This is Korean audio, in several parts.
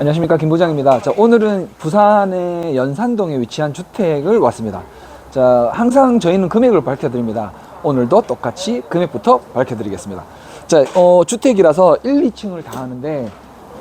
안녕하십니까 김 부장입니다. 자, 오늘은 부산의 연산동에 위치한 주택을 왔습니다. 자, 항상 저희는 금액을 밝혀드립니다. 오늘도 똑같이 금액부터 밝혀드리겠습니다. 자, 어, 주택이라서 1, 2층을 다 하는데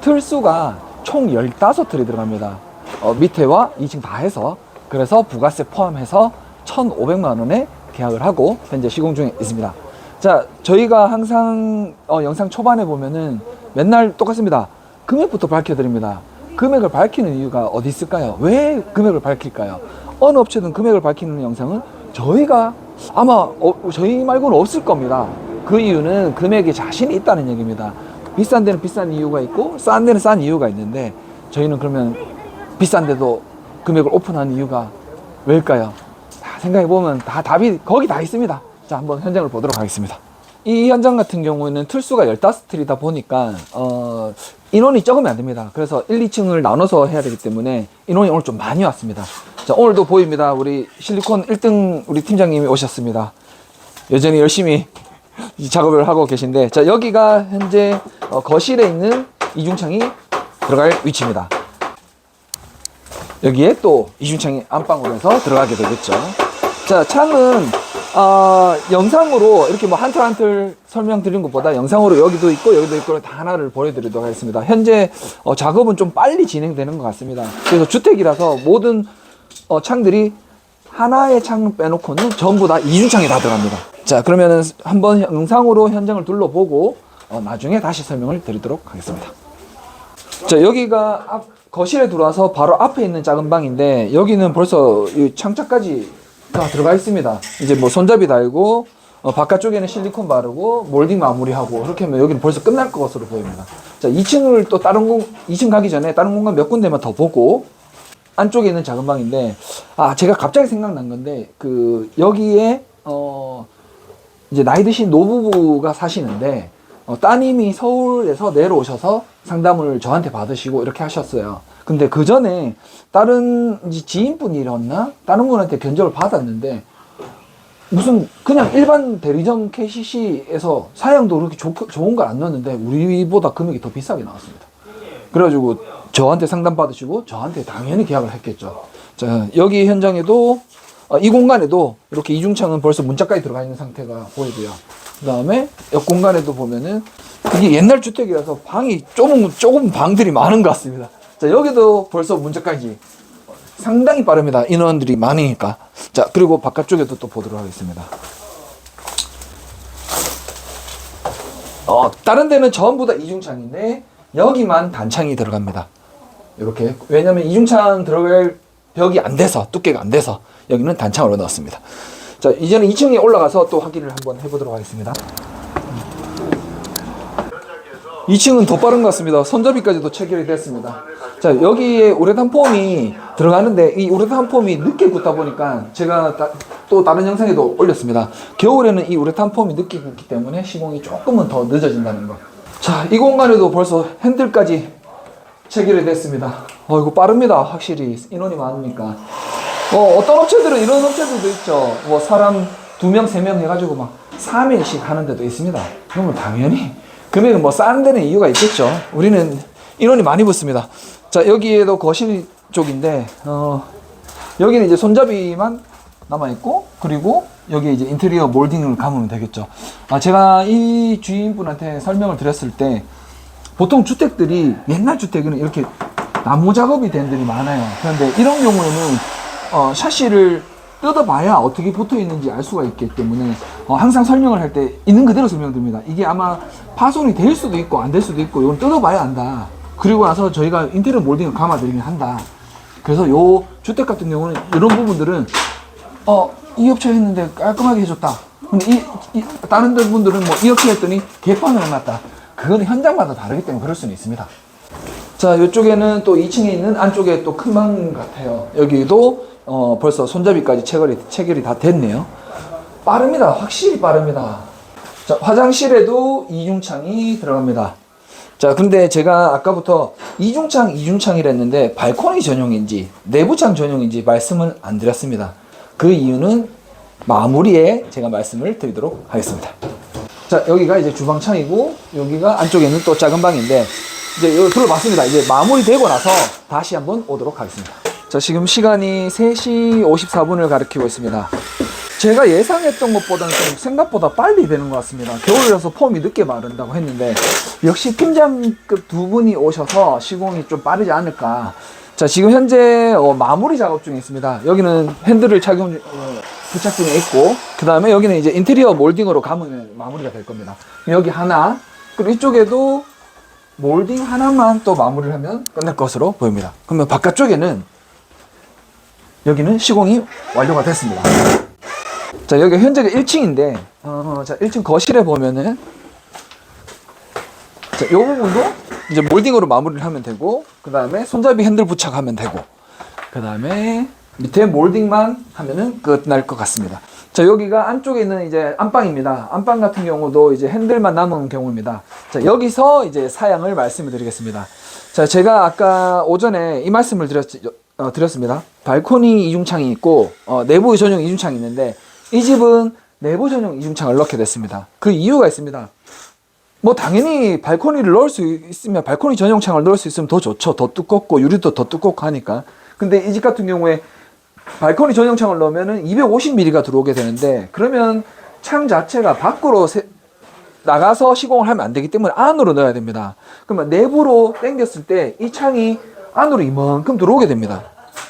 틀수가 총 15틀이 들어갑니다. 어, 밑에와 2층 다 해서 그래서 부가세 포함해서 1,500만 원에 계약을 하고 현재 시공 중에 있습니다. 자, 저희가 항상 어, 영상 초반에 보면은 맨날 똑같습니다. 금액부터 밝혀드립니다. 금액을 밝히는 이유가 어디 있을까요? 왜 금액을 밝힐까요? 어느 업체든 금액을 밝히는 영상은 저희가 아마 어, 저희 말고는 없을 겁니다. 그 이유는 금액에 자신이 있다는 얘기입니다. 비싼 데는 비싼 이유가 있고 싼 데는 싼 이유가 있는데 저희는 그러면 비싼 데도 금액을 오픈한 이유가 왜일까요? 다 생각해 보면 다 답이 거기 다 있습니다. 자, 한번 현장을 보도록 하겠습니다. 이 현장 같은 경우에는 틀수가 15틀이다 보니까 어, 인원이 적으면 안 됩니다. 그래서 1, 2층을 나눠서 해야 되기 때문에 인원이 오늘 좀 많이 왔습니다. 자, 오늘도 보입니다. 우리 실리콘 1등 우리 팀장님이 오셨습니다. 여전히 열심히 이 작업을 하고 계신데 자, 여기가 현재 어, 거실에 있는 이중창이 들어갈 위치입니다. 여기에 또 이중창이 안방으로 해서 들어가게 되겠죠. 자, 창은 어, 영상으로 이렇게 뭐 한 틀 한 틀 설명드린 것보다 영상으로 여기도 있고 여기도 있고 다 하나를 보여드리도록 하겠습니다. 현재 어, 작업은 좀 빨리 진행되는 것 같습니다. 그래서 주택이라서 모든 어, 창들이 하나의 창 빼놓고는 전부 다 이중창이 다 들어갑니다. 자, 그러면은 한번 영상으로 현장을 둘러보고 어, 나중에 다시 설명을 드리도록 하겠습니다. 자, 여기가 앞, 거실에 들어와서 바로 앞에 있는 작은 방인데 여기는 벌써 이 창자까지 다 들어가 있습니다. 이제 뭐 손잡이 달고 어, 바깥쪽에는 실리콘 바르고 몰딩 마무리하고 그렇게 하면 여기는 벌써 끝날 것으로 보입니다. 자, 2층을 또 다른 공 2층 가기 전에 다른 공간 몇 군데만 더 보고 안쪽에 있는 작은 방인데 아 제가 갑자기 생각난 건데 그 여기에 어 이제 나이 드신 노부부가 사시는데 어, 따님이 서울에서 내려오셔서 상담을 저한테 받으시고 이렇게 하셨어요. 근데 그 전에 다른 지인분이었나 다른 분한테 견적을 받았는데 무슨 그냥 일반 대리점 KCC에서 사양도 그렇게 좋, 좋은 걸 안 넣었는데 우리보다 금액이 더 비싸게 나왔습니다. 그래가지고 저한테 상담 받으시고 저한테 당연히 계약을 했겠죠. 자 여기 현장에도 어, 이 공간에도 이렇게 이중창은 벌써 문짝까지 들어가 있는 상태가 보이고요. 그 다음에 옆 공간에도 보면은 이게 옛날 주택이라서 방이 조금 조금 방들이 많은 것 같습니다. 자 여기도 벌써 문짝까지 상당히 빠릅니다. 인원들이 많으니까. 자 그리고 바깥쪽에도 또 보도록 하겠습니다. 어, 다른 데는 전부 다 이중창인데 여기만 단창이 들어갑니다. 이렇게 왜냐면 이중창 들어갈 벽이 안 돼서 두께가 안 돼서 여기는 단창으로 넣었습니다. 자 이제는 2층에 올라가서 또 확인을 한번 해보도록 하겠습니다. 2층은 더 빠른 것 같습니다. 손잡이까지도 체결이 됐습니다. 자 여기에 우레탄 폼이 들어가는데 이 우레탄 폼이 늦게 굳다 보니까 제가 다- 또 다른 영상에도 올렸습니다. 겨울에는 이 우레탄 폼이 늦게 굳기 때문에 시공이 조금은 더 늦어진다는 거. 자 이 공간에도 벌써 핸들까지 체결이 됐습니다. 어, 이거 빠릅니다. 확실히. 인원이 많으니까. 어, 어떤 업체들은 이런 업체들도 있죠. 뭐, 사람 두 명, 세 명 해가지고 막 3일씩 하는 데도 있습니다. 그러면 당연히 금액은 뭐 싼 데는 이유가 있겠죠. 우리는 인원이 많이 붙습니다. 자, 여기에도 거실 쪽인데, 어, 여기는 이제 손잡이만 남아있고, 그리고 여기 이제 인테리어 몰딩을 감으면 되겠죠. 아, 제가 이 주인분한테 설명을 드렸을 때, 보통 주택들이 옛날 주택은 이렇게 나무 작업이 된 데이 많아요. 그런데 이런 경우에는 어, 샤시를 뜯어봐야 어떻게 붙어 있는지 알 수가 있기 때문에 어, 항상 설명을 할 때 있는 그대로 설명드립니다. 이게 아마 파손이 될 수도 있고 안 될 수도 있고 이건 뜯어봐야 한다. 그리고 나서 저희가 인테리어 몰딩을 감아드리긴 한다. 그래서 요 주택 같은 경우는 이런 부분들은 어, 이 업체 했는데 깔끔하게 해줬다. 근데 이, 이 다른 데 분들은 뭐 이 업체 했더니 개판을 해놨다. 그건 현장마다 다르기 때문에 그럴 수는 있습니다. 자, 이쪽에는 또 2층에 있는 안쪽에 또 큰 방 같아요. 여기도 어, 벌써 손잡이까지 체결이, 체결이 다 됐네요. 빠릅니다. 확실히 빠릅니다. 자, 화장실에도 이중창이 들어갑니다. 자, 근데 제가 아까부터 이중창, 이중창이랬는데 발코니 전용인지 내부창 전용인지 말씀을 안 드렸습니다. 그 이유는 마무리에 제가 말씀을 드리도록 하겠습니다. 자, 여기가 이제 주방창이고 여기가 안쪽에는 또 작은 방인데 이제 여기 둘러봤습니다. 이제 마무리되고 나서 다시 한번 오도록 하겠습니다. 자, 지금 시간이 3시 54분을 가리키고 있습니다. 제가 예상했던 것보다는 좀 생각보다 빨리 되는 것 같습니다. 겨울이라서 폼이 늦게 마른다고 했는데 역시 팀장급 두 분이 오셔서 시공이 좀 빠르지 않을까. 자, 지금 현재 어, 마무리 작업 중에 있습니다. 여기는 핸들을 착용 중- 어, 부착 중에 있고 그 다음에 여기는 이제 인테리어 몰딩으로 감으면 마무리가 될 겁니다. 여기 하나 그리고 이쪽에도 몰딩 하나만 또 마무리를 하면 끝날 것으로 보입니다. 그러면 바깥쪽에는 여기는 시공이 완료가 됐습니다. 자, 여기 현재가 1층인데, 어, 자, 1층 거실에 보면은, 자, 요 부분도 이제 몰딩으로 마무리를 하면 되고, 그 다음에 손잡이 핸들 부착하면 되고, 그 다음에 밑에 몰딩만 하면은 끝날 것 같습니다. 자, 여기가 안쪽에 있는 이제 안방입니다. 안방 같은 경우도 이제 핸들만 남은 경우입니다. 자, 여기서 이제 사양을 말씀을 드리겠습니다. 자, 제가 아까 오전에 이 말씀을 드렸, 어, 드렸습니다. 발코니 이중창이 있고, 어, 내부 전용 이중창이 있는데, 이 집은 내부 전용 이중창을 넣게 됐습니다. 그 이유가 있습니다. 뭐 당연히 발코니를 넣을 수 있으면 발코니 전용 창을 넣을 수 있으면 더 좋죠. 더 두껍고 유리도 더 두껍고 하니까. 근데 이 집 같은 경우에 발코니 전용 창을 넣으면은 250mm가 들어오게 되는데 그러면 창 자체가 밖으로 세- 나가서 시공을 하면 안 되기 때문에 안으로 넣어야 됩니다. 그러면 내부로 당겼을 때 이 창이 안으로 이만큼 들어오게 됩니다.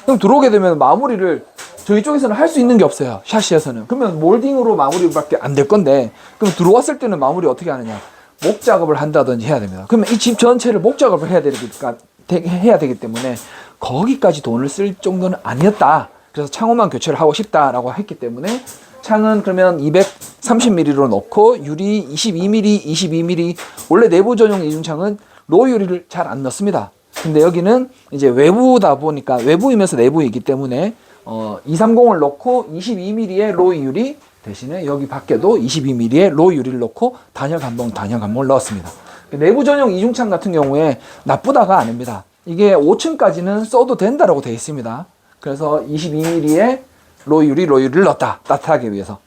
그럼 들어오게 되면 마무리를 저희 쪽에서는 할 수 있는 게 없어요. 샤시에서는. 그러면 몰딩으로 마무리밖에 안 될 건데 그럼 들어왔을 때는 마무리 어떻게 하느냐? 목 작업을 한다든지 해야 됩니다. 그러면 이 집 전체를 목 작업을 해야 되니까 되- 해야 되기 때문에 거기까지 돈을 쓸 정도는 아니었다. 그래서 창호만 교체를 하고 싶다라고 했기 때문에 창은 그러면 230mm로 넣고 유리 22mm, 22mm 원래 내부 전용 이중창은 로 유리를 잘 안 넣습니다. 근데 여기는 이제 외부다 보니까 외부이면서 내부이기 때문에 어 230을 넣고 22mm의 로 유리 대신에 여기 밖에도 22mm의 로 유리를 넣고 단열 감봉, 단열 감봉을 넣었습니다. 내부 전용 이중창 같은 경우에 나쁘다가 아닙니다. 이게 5층까지는 써도 된다라고 되어 있습니다. 그래서 22mm의 로 유리, 로 유리를 넣었다. 따뜻하게 위해서.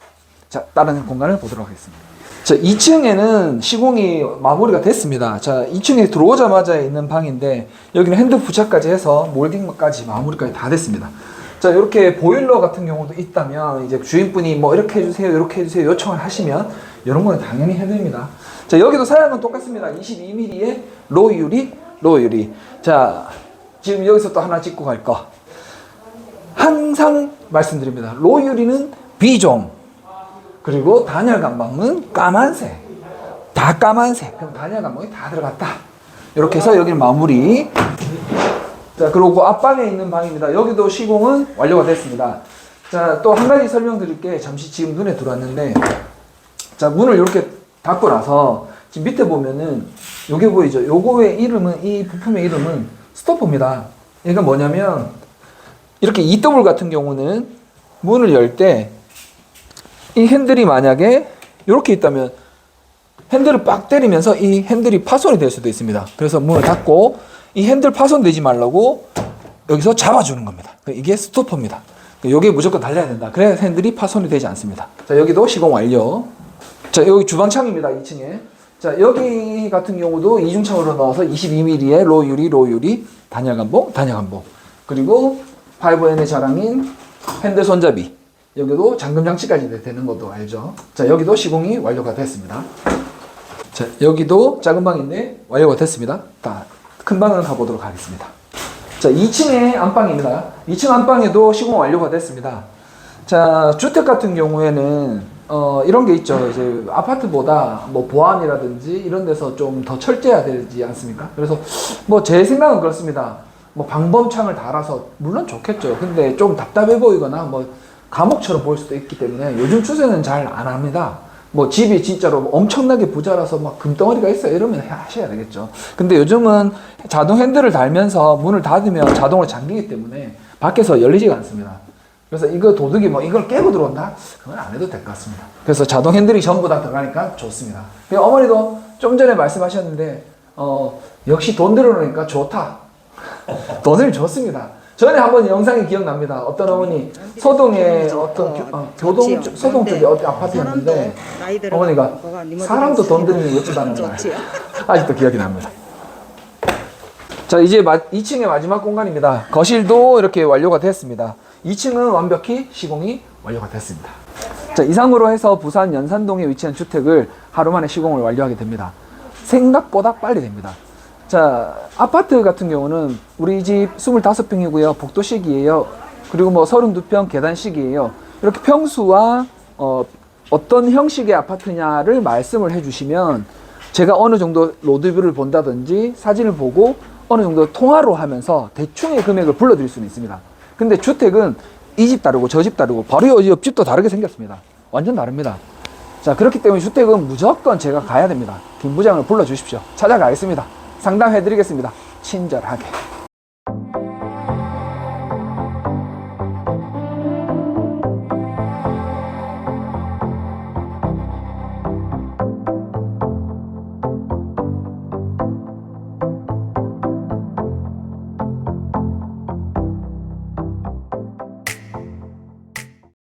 자, 다른 공간을 보도록 하겠습니다. 자, 2층에는 시공이 마무리가 됐습니다. 자, 2층에 들어오자마자 있는 방인데 여기는 핸드 부착까지 해서 몰딩까지 마무리까지 다 됐습니다. 자, 이렇게 보일러 같은 경우도 있다면 이제 주인분이 뭐 이렇게 해주세요, 이렇게 해주세요 요청을 하시면 이런 거는 당연히 해드립니다. 자, 여기도 사양은 똑같습니다. 22mm의 로 유리, 로 유리. 자, 지금 여기서 또 하나 찍고 갈 거. 항상 말씀드립니다. 로 유리는 B종, 그리고 단열 감방은 까만색. 다 까만색. 그럼 단열 감방이 다 들어갔다. 이렇게 해서 여기는 마무리. 자, 그리고 그 앞방에 있는 방입니다. 여기도 시공은 완료가 됐습니다. 자, 또 한 가지 설명드릴 게 잠시 지금 눈에 들어왔는데, 자, 문을 이렇게 닫고 나서 지금 밑에 보면은 요게 보이죠? 요거의 이름은, 이 부품의 이름은 스토퍼입니다. 얘가 뭐냐면, 이렇게 EW 같은 경우는 문을 열 때 이 핸들이 만약에 이렇게 있다면 핸들을 빡 때리면서 이 핸들이 파손이 될 수도 있습니다. 그래서 문을 닫고 이 핸들 파손되지 말라고 여기서 잡아주는 겁니다. 이게 스토퍼입니다. 이게 무조건 달려야 된다. 그래야 핸들이 파손이 되지 않습니다. 자, 여기도 시공 완료. 자, 여기 주방창입니다. 2층에. 자, 여기 같은 경우도 이중창으로 넣어서 22mm의 로 유리, 로 유리, 단열 감봉, 단열 감봉. 그리고 5N의 자랑인 핸들 손잡이. 여기도 잠금 장치까지 되는 것도 알죠. 자, 여기도 시공이 완료가 됐습니다. 자, 여기도 작은 방인데 완료가 됐습니다. 자, 큰 방을 가보도록 하겠습니다. 자, 2층의 안방입니다. 2층 안방에도 시공 완료가 됐습니다. 자, 주택 같은 경우에는 어, 이런 게 있죠. 이제 아파트보다 뭐 보안이라든지 이런 데서 좀 더 철저해야 되지 않습니까? 그래서 뭐 제 생각은 그렇습니다. 뭐 방범창을 달아서 물론 좋겠죠. 근데 좀 답답해 보이거나 뭐 감옥처럼 보일 수도 있기 때문에 요즘 추세는 잘 안 합니다. 뭐 집이 진짜로 엄청나게 부자라서 막 금덩어리가 있어요 이러면 하셔야 되겠죠. 근데 요즘은 자동 핸들을 달면서 문을 닫으면 자동으로 잠기기 때문에 밖에서 열리지가 않습니다. 그래서 이거 도둑이 뭐 이걸 깨고 들어온다? 그건 안 해도 될 것 같습니다. 그래서 자동 핸들이 전부 다 들어가니까 좋습니다. 그 어머니도 좀 전에 말씀하셨는데 어 역시 돈 들어오니까 좋다. 돈을 줬습니다. 전에 한번 영상이 기억납니다. 어떤 어머니 소동에 어떤 교, 어, 교동 쪽- 소동 쪽에 어디 아파트였는데 어머니가 사람도 돈 예쁘다는 말 좋지요. 아직도 기억이 납니다. 자, 이제 2층의 마지막 공간입니다. 거실도 이렇게 완료가 됐습니다. 2층은 완벽히 시공이 완료가 됐습니다. 자, 이상으로 해서 부산 연산동에 위치한 주택을 하루 만에 시공을 완료하게 됩니다. 생각보다 빨리 됩니다. 자, 아파트 같은 경우는 우리 집 25평이고요. 복도식이에요. 그리고 뭐 32평 계단식이에요. 이렇게 평수와 어, 어떤 형식의 아파트냐를 말씀을 해주시면 제가 어느 정도 로드뷰를 본다든지 사진을 보고 어느 정도 통화로 하면서 대충의 금액을 불러드릴 수는 있습니다. 근데 주택은 이 집 다르고 저 집 다르고 바로 옆- 옆집도 다르게 생겼습니다. 완전 다릅니다. 자, 그렇기 때문에 주택은 무조건 제가 가야 됩니다. 김 부장을 불러주십시오. 찾아가겠습니다. 상담해 드리겠습니다. 친절하게.